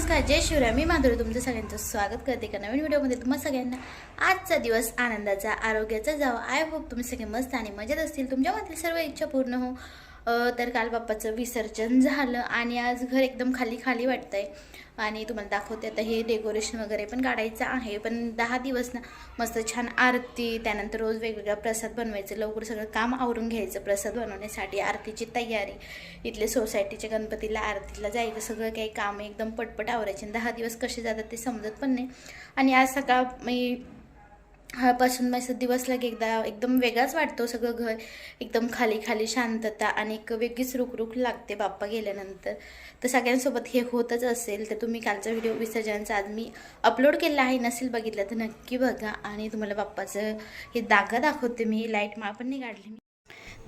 podcast नमस्कार जय शिवराय. मी माधुरी तुमचं सगळ्यांचं स्वागत करते का नवीन व्हिडिओमध्ये. तुम्हा सगळ्यांना आजचा दिवस आनंदाचा आरोग्याचा जावा. आय होप तुम्ही सगळे मस्त आणि मजेत असतील. तुमच्यामधील सर्व इच्छा पूर्ण हो. तर काल बाप्पाचं विसर्जन झालं आणि आज घर एकदम खाली खाली वाटतंय. आणि तुम्हाला दाखवते आता हे डेकोरेशन वगैरे पण काढायचं आहे. पण दहा दिवस ना मस्त छान आरती त्यानंतर रोज वेगवेगळा प्रसाद बनवायचं लवकर सगळं काम आवरून घ्यायचं प्रसाद बनवण्यासाठी आरतीची तयारी. इथले सोसायटीच्या गणपतीला आरतीला जायचं सगळं काही काम एकदम पटपट आवरायचे दहा दिवस कसे जातात ते समजत पण नाही. आणि आज सकाळ मी हा पासून माझा दिवस लागे एकदा एकदम वेगळाच वाटतो सगळं घर एकदम खाली खाली शांतता आणि एक वेगळीच रुखरुख लागते बाप्पा गेल्यानंतर. तर सगळ्यांसोबत हे होतच असेल तर तुम्ही कालचा व्हिडिओ विसर्जनाचा आज मी अपलोड केला आहे नसेल बघितलं तर नक्की बघा. आणि तुम्हाला बाप्पाचं हे दागा दाखवते मी लाइट माळ पण नाही काढली मी.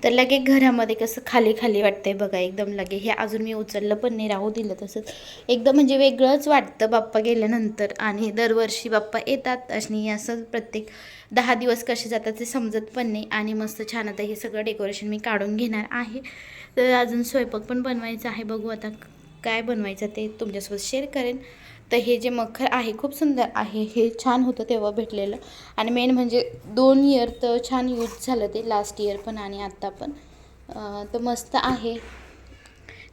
तर लगे घरामध्ये कसं खाली खाली वाटतंय बघा एकदम लगे. हे अजून मी उचललं पण नाही राहू दिलं तसंच. एकदम म्हणजे वेगळंच वाटतं बाप्पा गेल्यानंतर. आणि दरवर्षी बाप्पा येतात आणि असं प्रत्येक दहा दिवस कसे जातात ते समजत पण नाही. आणि मस्त छान आता हे सगळं डेकोरेशन मी काढून घेणार आहे. तर अजून स्वयंपाक पण बनवायचा आहे. बघू आता काय बनवायचं ते तुमच्यासोबत शेअर करेन. तर हे जे मखर आहे खूप सुंदर आहे. हे छान होतं तेव्हा भेटलेलं. आणि मेन म्हणजे दोन इयर तर छान यूज झालं ते लास्ट इयर पण आणि आत्ता पण. तर मस्त आहे.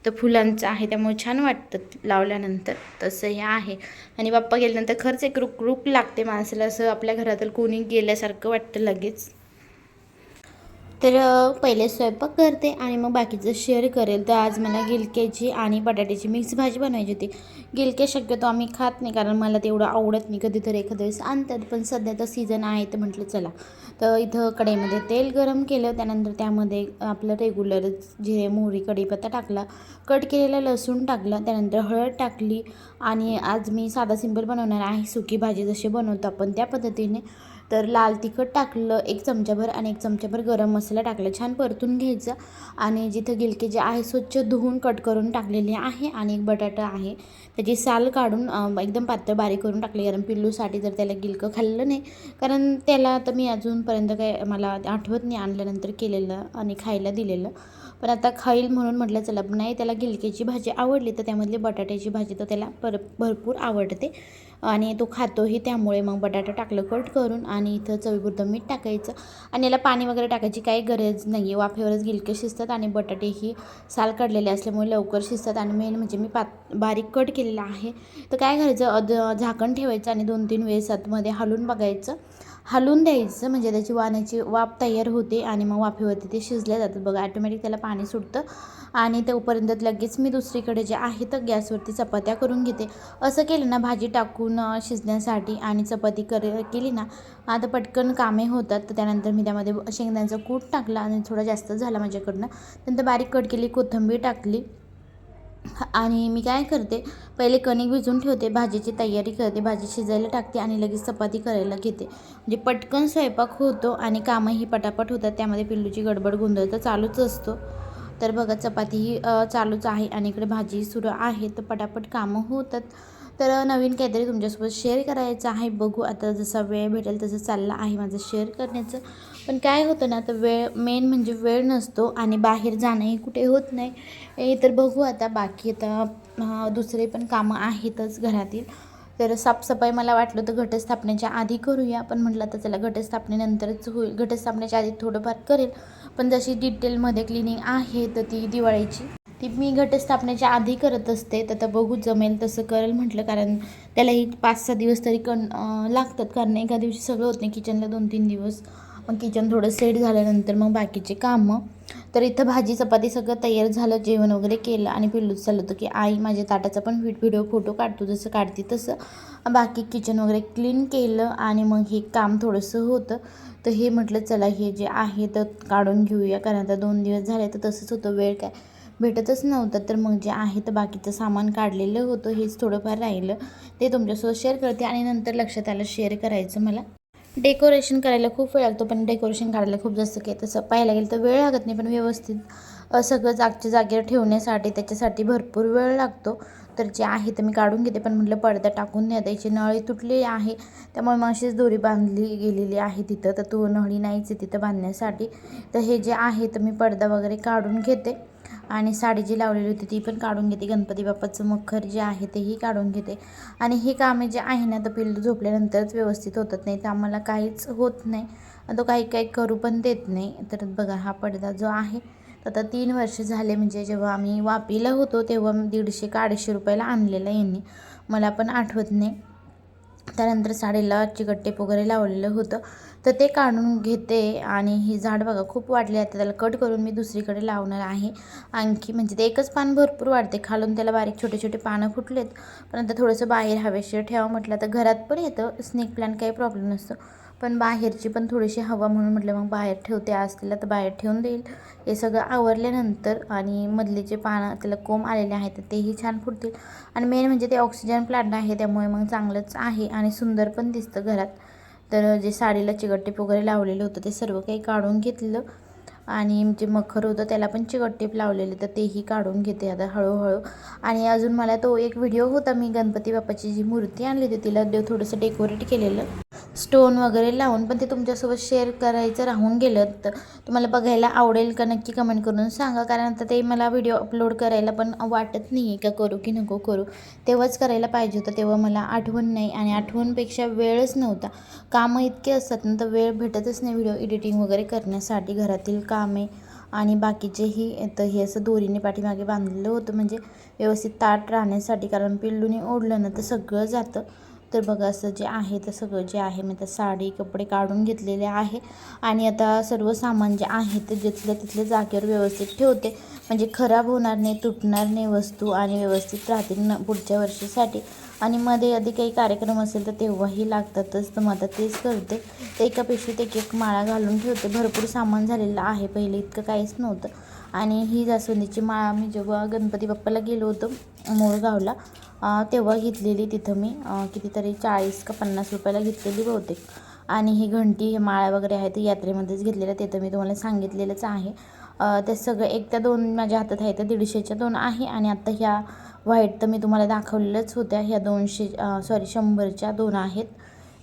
तर फुलांचं आहे त्यामुळे छान वाटतं लावल्यानंतर. तसं हे आहे. आणि बाप्पा गेल्यानंतर खरंच एक रुक रुक लागते माणसाला. असं आपल्या घरातील कोणी गेल्यासारखं वाटतं लगेच. तर पहिले स्वयंपाक करते आणि मग बाकीचं शेअर करेल. तर आज मला गिलक्याची आणि बटाट्याची मिक्स भाजी बनवायची होती. गिलके शक्यतो आम्ही खात नाही कारण मला तेवढं आवडत नाही. कधीतरी एखाद्या वेळेस आणतात पण सध्या तर सीझन आहे तर म्हटलं चला. तर इथं कढईमध्ये तेल गरम केलं. त्यानंतर त्यामध्ये आपलं रेग्युलर जिरे मोहरी कढीपत्ता टाकला कट केलेला लसूण टाकला. त्यानंतर हळद टाकली. आणि आज मी साधा सिंपल बनवणार आहे. सुकी भाजी जशी बनवतो आपण त्या पद्धतीने. तर लाल तिखट टाकलं एक चमचाभर आणि एक चमचाभर गरम मसाला टाकला. छान परतून घ्यायचं आणि जिथं गिलके जे आहे स्वच्छ धुवून कट करून टाकलेले आहे आणि एक बटाटा आहे. त्याची साल काढून एकदम पातळ बारीक करून टाकले. कारण पिल्लूसाठी जर त्याला गिलकं खाल्लं नाही. कारण त्याला आता मी अजूनपर्यंत काय मला आठवत नाही आणल्यानंतर केलेलं आणि खायला दिलेलं. पण आता खाईल म्हणून म्हटलं चला नाही त्याला गिलकेची भाजी आवडली तर त्यामधली बटाट्याची भाजी तर त्याला पर भरपूर आवडते. आणि तो खातोही त्यामुळे मग बटाटा टाकलं कट करून आणि इथं चवीपुरतं मीठ टाकायचं. आणि याला पाणी वगैरे टाकायची काही गरज नाही आहे वाफेवरच गिलके शिजतात आणि बटाटेही साल काढलेले असल्यामुळे लवकर शिजतात. आणि मेन म्हणजे मी पात बारीक कट केलेला आहे. तर काय करायचं? अद झाकण ठेवायचं आणि दोन तीन वेळेस आतमध्ये हलून बघायचं. हलवून द्यायचं म्हणजे त्याची वाण्याची वाफ तयार होते आणि मग वाफेवरती ते शिजल्या जातात. बघा ॲटोमॅटिक त्याला पाणी सुटतं आणि तोपर्यंत लगेच मी दुसरीकडे जे आहे तर गॅसवरती चपात्या करून घेते. असं केलं ना भाजी टाकून शिजण्यासाठी आणि चपाती कर केली ना आता पटकन कामे होतात. तर त्यानंतर मी त्यामध्ये शेंगदाण्याचं कूट टाकला आणि थोडा जास्त झाला माझ्याकडनं. नंतर बारीक कट केली कोथिंबीर टाकली. आणि मी काय करते पहिले कणिक भिजवून ठेवते भाजीची तयारी करते भाजी शिजायला टाकते आणि लगेच चपाती करायला घेते. म्हणजे पटकन स्वयंपाक होतो आणि कामंही पटापट होतात त्यामध्ये पिल्लूची गडबड गोंधळ तर चालूच असतो. तर बघा चपातीही चालूच आहे आणि इकडे भाजी सुरू आहे तर पटापट कामं होतात. तर नवीन काहीतरी तुमच्यासोबत शेअर करायचं आहे बघू आता जसा वेळ भेटेल तसं चाललं आहे माझं शेअर करण्याचं. पण काय होतं ना तर वेळ मेन म्हणजे वेळ नसतो आणि बाहेर जाणंही कुठे होत नाही. हे तर बघू आता बाकी आता दुसरे पण कामं आहेतच घरातील. तर साफसफाई मला वाटलं तर घटस्थापनेच्या आधी करूया पण म्हटलं तर चला घटस्थापनेनंतरच होईल. घटस्थापनेच्या आधी थोडंफार करेल पण जशी डिटेलमध्ये क्लिनिंग आहे तर ती दिवाळीची. ती मी घटस्थापनेच्या आधी करत असते तर आता बघू जमेल तसं करेल म्हटलं कारण त्यालाही पाच सहा दिवस तरी कण लागतात. कारण एका दिवशी सगळं होत नाही किचनला दोन तीन दिवस. मग किचन थोडं सेट झाल्यानंतर मग बाकीचे कामं. तर इथं भाजी चपाती सगळं तयार झालं जेवण वगैरे केलं आणि पिल्लूच चाललं होतं की आई माझ्या ताटाचा पण व्हिडिओ फोटो काढतो जसं काढते तसं. बाकी किचन वगैरे क्लीन केलं आणि मग हे काम थोडंसं होतं. तर हे म्हटलं चला हे जे आहे तर काढून घेऊया कारण आता दोन दिवस झाले तर तसंच होतं वेळ काय भेटतच नव्हतं. तर मग जे आहे तर बाकीचं सामान काढलेलं होतं हेच थोडंफार राहिलं. ते तुमच्यासोबत शेअर करते आणि नंतर लक्षात आलं शेअर करायचं मला. डेकोरेशन करायला खूप वेळ लागतो पण डेकोरेशन करायला खूप जास्त काही तसं पाहायला गेलं तर वेळ लागत नाही. पण व्यवस्थित सगळं जागच्या जागेवर ठेवण्यासाठी त्याच्यासाठी भरपूर वेळ लागतो. तर जे आहे तर मी काढून घेते. पण म्हटलं पडदा टाकून नाही त्याची नळी तुटलेली आहे त्यामुळे मग अशीच दोरी बांधली गेलेली आहे तिथं. तर तो नळी नाहीच आहे तिथं बांधण्यासाठी. तर हे जे आहे तर मी पडदा वगैरे काढून घेते. आणि साडी जी लावलेली होती ती पण काढून घेते. गणपती बाप्पाचं मखर जे आहे तेही काढून घेते. आणि हे कामे जे आहे ना तर पिल्लू झोपल्यानंतरच व्यवस्थित होतात नाही तर आम्हाला काहीच होत नाही. तो काही काही करू पण देत नाही. तर बघा हा पडदा जो आहे तर आता तीन वर्ष झाले म्हणजे जेव्हा आम्ही वापीला होतो तेव्हा दीडशे का अडीचशे रुपयाला आणलेला यांनी. मला पण आठवत नाही. त्यानंतर साडीला चिकट्टेप वगैरे लावलेलं होतं. तर ते काढून घेते आणि ही झाड बघा खूप वाढले आता त्याला कट करून मी दुसरीकडे लावणार आहे. आणखी म्हणजे ते एकच पान भरपूर वाढते. खालून त्याला बारीक छोटे छोटे पानं फुटलेत. पण आता थोडंसं बाहेर हवेशीर ठेवा म्हटलं तर घरात पण येतं. स्नेक प्लॅन काही प्रॉब्लेम नसतो. पण बाहेरची पण थोडीशी हवा म्हणून म्हटलं मग बाहेर ठेवते. आज तिला तर बाहेर ठेवून देईल. हे सगळं आवरल्यानंतर आणि मधले जे पानं त्याला कोंब आलेले आहेत तर तेही छान फुटतील. आणि मेन म्हणजे ते ऑक्सिजन प्लांट आहे त्यामुळे मग चांगलंच आहे आणि सुंदर पण दिसतं घरात. तर जे साडीला चिकटटेप वगैरे लावलेलं होतं ते सर्व काही काढून घेतलं. आणि जे मखर होतं त्याला पण चिकटटेप लावलेले. तर तेही काढून घेते आता हळूहळू. आणि अजून मला तो एक व्हिडिओ होता मी गणपती बाप्पाची जी मूर्ती आणली होती तिला थोडंसं डेकोरेट केलेलं. स्टोन वगैरे लावून पण ते तुमच्यासोबत शेअर करायचं राहून गेलं तर तुम्हाला बघायला आवडेल का नक्की कमेंट करून सांगा. कारण आता ते मला व्हिडिओ अपलोड करायला पण वाटत नाही आहे का करू की नको करू. तेव्हाच करायला पाहिजे होतं. तेव्हा मला आठवण नाही आणि आठवणपेक्षा वेळच नव्हता. कामं इतके असतात ना तर वेळ भेटतच नाही व्हिडिओ एडिटिंग वगैरे करण्यासाठी. घरातील कामे आणि बाकीचेही तर हे असं दोरीने पाठीमागे बांधलेलं होतं. म्हणजे व्यवस्थित ताट राहण्यासाठी. कारण पिल्लूने ओढलं ना तर सगळं जातं. तर बघा असं जे आहे तर सगळं जे आहे मी तर साडी कपडे काढून घेतलेले आहे. आणि आता सर्व सामान जे आहे ते जिथल्या तिथल्या जागेवर व्यवस्थित ठेवते. म्हणजे खराब होणार नाही तुटणार नाही वस्तू आणि व्यवस्थित राहतील न पुढच्या वर्षीसाठी. आणि मध्ये आधी काही कार्यक्रम असेल तर तेव्हाही लागतातच. तर मग आता तेच करते. ते एका पिशवीत एक एक माळा घालून ठेवते. भरपूर सामान झालेलं आहे. पहिले इतकं काहीच नव्हतं. आणि ही जास्वंदीची माळा मी जेव्हा गणपती बाप्पाला गेलो होतो मोरगावला तेव्हा घेतलेली तिथं मी कितीतरी चाळीस का पन्नास रुपयाला घेतलेली बहुतेक. आणि ही घंटी हे माळा वगैरे आहे ते यात्रेमध्येच घेतलेलं ते तर मी तुम्हाला सांगितलेलंच आहे. ते सगळं एक त्या दोन माझ्या हातात आहे त्या दीडशेच्या दोन आहे आणि आत्ता ह्या व्हाईट तर मी तुम्हाला दाखवलेलंच होत्या. ह्या दोनशे सॉरी शंभरच्या दोन आहेत.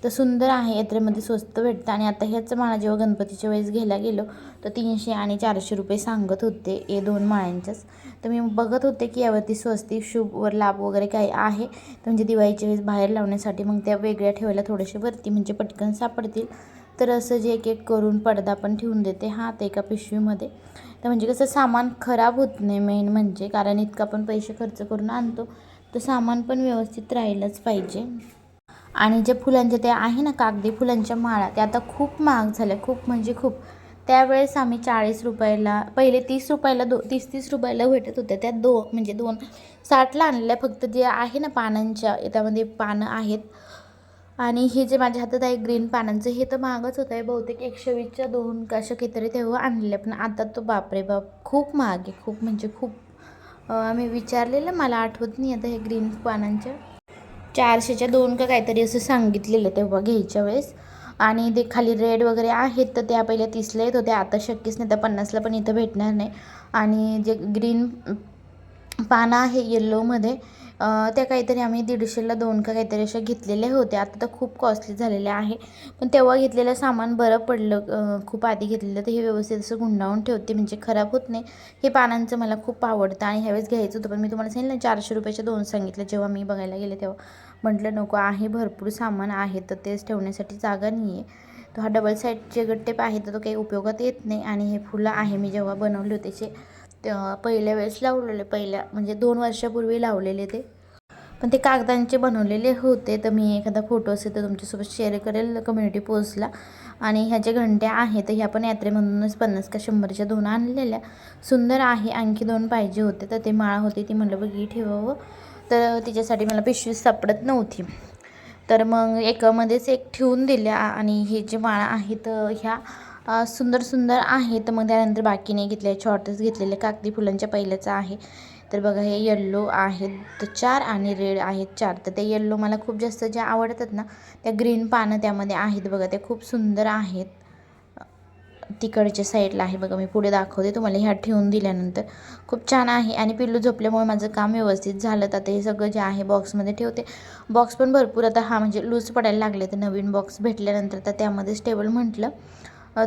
तर सुंदर आहे यात्रेमध्ये स्वस्त भेटतं. आणि आता ह्याच माळा जेव्हा गणपतीच्या वेळेस घ्यायला गेलो तर तीनशे आणि चारशे रुपये सांगत होते हे दोन माळ्यांच्याच. तर मी बघत होते की यावरती स्वस्ती शुभ वर लाभ वगैरे काही आहे. तर म्हणजे दिवाळीच्या वेळेस बाहेर लावण्यासाठी मग त्या वेगळ्या ठेवायला थोडेसे वरती म्हणजे पटकन सापडतील. तर असं जे एक एक करून पडदा पण ठेवून देते हात एका पिशवीमध्ये. तर म्हणजे कसं सामान खराब होत नाही मेन म्हणजे कारण इतका आपण पैसे खर्च करून आणतो. तर सामान पण व्यवस्थित राहिलंच पाहिजे. आणि जे फुलांचे ते आहे ना कागदी फुलांच्या माळा त्या आता खूप महाग झाल्या खूप म्हणजे खूप. त्यावेळेस आम्ही चाळीस रुपयाला पहिले तीस रुपयाला दो तीस तीस रुपयाला भेटत होत्या त्या दो म्हणजे दोन साठला आणलेल्या फक्त जे आहे ना पानांच्या त्यामध्ये पानं आहेत. आणि हे जे माझ्या हातात आहे ग्रीन पानांचं हे तर महागच होतं आहे. बहुतेक एकशे वीसच्या दोन कशा काहीतरी तेव्हा आणलेल्या. पण आता तो बापरे बाप खूप महाग आहे. खूप म्हणजे खूप आम्ही विचारलेलं मला आठवत नाही आता हे ग्रीन पानांच्या. चारशेच्या दोन का काहीतरी असं सांगितलेलं तेव्हा घ्यायच्या वेळेस. आणि ते खाली रेड वगैरे आहेत तर त्या पहिल्या तीसला येत होत्या. आता शक्यच नाही तर पन्नासला पण इथं भेटणार नाही. आणि जे ग्रीन पानं आहे येल्लोमध्ये त्या काहीतरी आम्ही दीडशेला दोन का काहीतरी अशा घेतलेल्या होत्या. आता तर खूप कॉस्टली झालेल्या आहे पण तेव्हा घेतलेलं सामान बरं पडलं खूप आधी घेतलेलं. तर हे व्यवस्थित असं गुंडाळून ठेवते म्हणजे खराब होत नाही. हे पानांचं मला खूप आवडतं आणि ह्यावेळेस घ्यायचं होतं. पण मी तुम्हाला सांगितलं चारशे रुपयाच्या दोन सांगितलं जेव्हा मी बघायला गेले तेव्हा. म्हटलं नको आहे भरपूर सामान आहे तर तेच ठेवण्यासाठी जागा नाही आहे तो हा डबल साईडचे गट्टेप आहे तर तो काही उपयोगात येत नाही. आणि हे फुलं आहे मी जेव्हा बनवले होते ते तेव्हा पहिल्या वेळेस लावलेले पहिल्या म्हणजे दोन वर्षापूर्वी लावलेले ते. पण ते कागदांचे बनवलेले होते तर मी एखादा फोटो असेल तर तुमच्यासोबत शेअर करेल कम्युनिटी पोस्टला आणि ह्या ज्या घंट्या आहेत तर ह्या पण यात्रेमधूनच पन्नास का शंभरच्या दोन आणलेल्या. सुंदर आहे आणखी दोन पाहिजे होते तर ते माळा होती ती म्हटलं बघी ठेवावं. तर तिच्यासाठी मला पिशवी सापडत नव्हती. तर मग एकामध्येच एक ठेवून दिल्या आणि हे जे माळा आहेत ह्या सुंदर सुंदर आहेत. मग त्यानंतर बाकीने घेतले शॉर्टच घेतलेले कागदी फुलांच्या पहिल्याचं आहे. तर बघा हे येल्लो आहेत चार आणि रेड आहेत चार. तर ते येल्लो मला खूप जास्त ज्या आवडतात ना त्या ग्रीन पानं त्यामध्ये आहेत बघा ते खूप सुंदर आहेत. तिकडच्या साईडला आहे बघा मी पुढे दाखवते तुम्हाला. ह्या ठेवून दिल्यानंतर खूप छान आहे. आणि पिल्लू झोपल्यामुळे माझं काम व्यवस्थित झालं. तर आता हे सगळं जे आहे बॉक्समध्ये ठेवते. बॉक्स पण भरपूर आता हा म्हणजे लूज पडायला लागले तर नवीन बॉक्स भेटल्यानंतर तर त्यामध्येच टेबल म्हटलं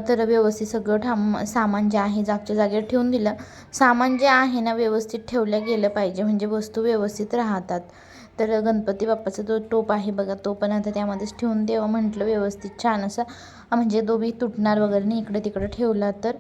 तर व्यवस्थित सगळं ठाम सामान जे आहे जागच्या जागेवर ठेवून दिलं. सामान जे आहे ना व्यवस्थित ठेवलं गेलं पाहिजे. म्हणजे वस्तू व्यवस्थित राहतात. तर गणपती बाप्पाचा जो टोप आहे बघा तो पण आता त्यामध्येच ठेवून देवा म्हटलं व्यवस्थित छान असं. म्हणजे तो बी तुटणार वगैरे नाही इकडे तिकडे ठेवला तर.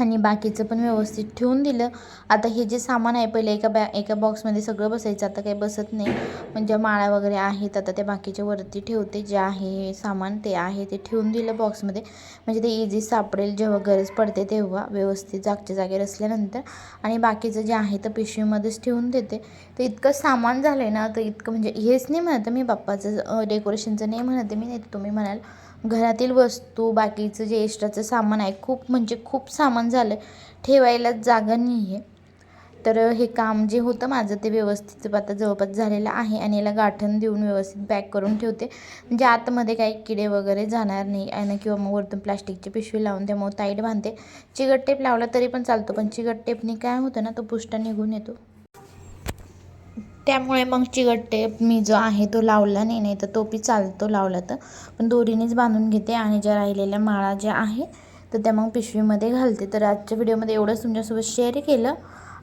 आणि बाकीचं पण व्यवस्थित ठेवून दिलं. आता हे जे सामान आहे पहिले एका बॅ एका बॉक्समध्ये सगळं बसायचं. आता काही बसत नाही. म्हणजे माळा वगैरे आहेत आता त्या बाकीच्या वरती ठेवते. जे आहे सामान ते आहे ते ठेवून दिलं बॉक्समध्ये म्हणजे ते इझी सापडेल जेव्हा गरज पडते तेव्हा. व्यवस्थित जागच्या जागेवर असल्यानंतर. आणि बाकीचं जे आहे तर पिशवीमध्येच ठेवून देते. तर इतकं सामान झालं आहे ना तर इतकं म्हणजे हेच नाही म्हणत मी बाप्पाचं डेकोरेशनचं नाही म्हणते मी नाही तुम्ही म्हणाल. घरातील वस्तू बाकीचं जे एक्स्ट्राचं सामान आहे खूप म्हणजे खूप सामान झालं ठेवायलाच जागा नाही आहे तर हे काम जे होतं माझं ते व्यवस्थित आता जवळपास झालेलं आहे आणि याला गाठण देऊन व्यवस्थित पॅक करून ठेवते. म्हणजे आतमध्ये काही किडे वगैरे जाणार नाही आणि किंवा मग वरतून प्लास्टिकची पिशवी लावून त्यामुळे ताईट बांधते. चिकट टेप लावला तरी पण चालतो पण चिकट टेपने काय होतं ना तो पुष्टा निघून येतो. त्यामुळे मग चिकट टेप मी जो आहे तो लावला नाही नाही तर तो बी चालतो लावला तर. पण दोरीनेच बांधून घेते आणि ज्या राहिलेल्या माळा ज्या आहे तर त्या मग पिशवीमध्ये घालते. तर आजच्या व्हिडिओमध्ये एवढंच तुमच्यासोबत शेअर केलं.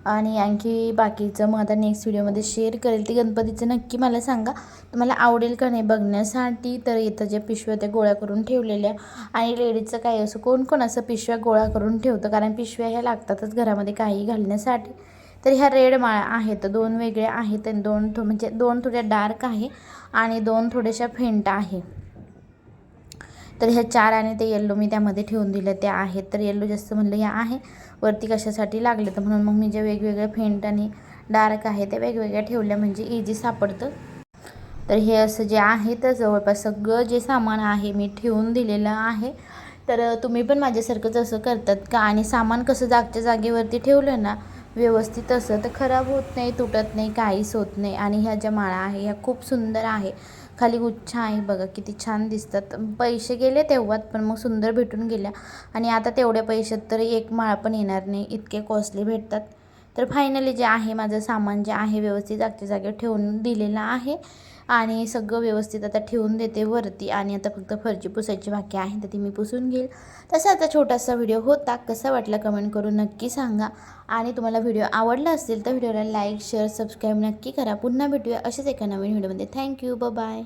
आणि आणखी बाकीचं मग आता नेक्स्ट व्हिडिओमध्ये शेअर करेल. ते गणपतीचं नक्की मला सांगा. तुम्हाला आवडेल का नाही बघण्यासाठी? तर इथं ज्या पिशव्या त्या गोळा करून ठेवलेल्या. आणि लेडीजचं काही असं कोण कोण असं पिशव्या गोळा करून ठेवतं? कारण पिशव्या ह्या लागतातच घरामध्ये काही घालण्यासाठी. तर ह्या रेड माळा आहेत. दोन वेगळ्या आहेत आणि दोन थो म्हणजे दोन थोड्या डार्क आहे आणि दोन थोड्याशा फेंट आहे. तर ह्या चार आणि ते येल्लो मी त्यामध्ये ठेवून दिलं त्या आहेत. तर येल्लो जास्त म्हणलं हे आहे. वरती कशासाठी लागलं तर म्हणून मग मी जे वेगवेगळ्या फेंट आणि डार्क आहे त्या वेगवेगळ्या ठेवल्या. म्हणजे इझी सापडतं. तर हे असं जे आहे तर जवळपास सगळं जे सामान आहे मी ठेवून दिलेलं आहे. तर तुम्ही पण माझ्यासारखंच असं करतात का? आणि सामान कसं जागच्या जागेवरती ठेवलं ना व्यवस्थित असं तर खराब होत नाही तुटत नाही काहीच होत नाही. आणि ह्या ज्या माळा आहे ह्या खूप सुंदर आहे. खाली गुच्छ आहे बघा किती छान दिसतात. पैसे गेले तेव्हाच पण मग सुंदर भेटून गेल्या. आणि आता तेवढ्या पैशात तर एक माळ पण येणार नाही इतके कॉस्टली भेटतात. तर फायनली जे आहे माझं सामान जे आहे व्यवस्थित जागच्या जागेवर ठेवून दिलेलं आहे. आणि सगळं व्यवस्थित आता ठेवून देते वरती. आणि आता फक्त फरची पुसायची बाकी आहे तर ती मी पुसून घेईल. तसा आता छोटासा व्हिडिओ होता. कसा वाटला कमेंट करून नक्की सांगा. आणि तुम्हाला व्हिडिओ आवडला असेल तर व्हिडिओला लाईक शेअर सबस्क्राईब नक्की करा. पुन्हा भेटूया असेच एका नवीन व्हिडिओमध्ये थँक्यू ब बाय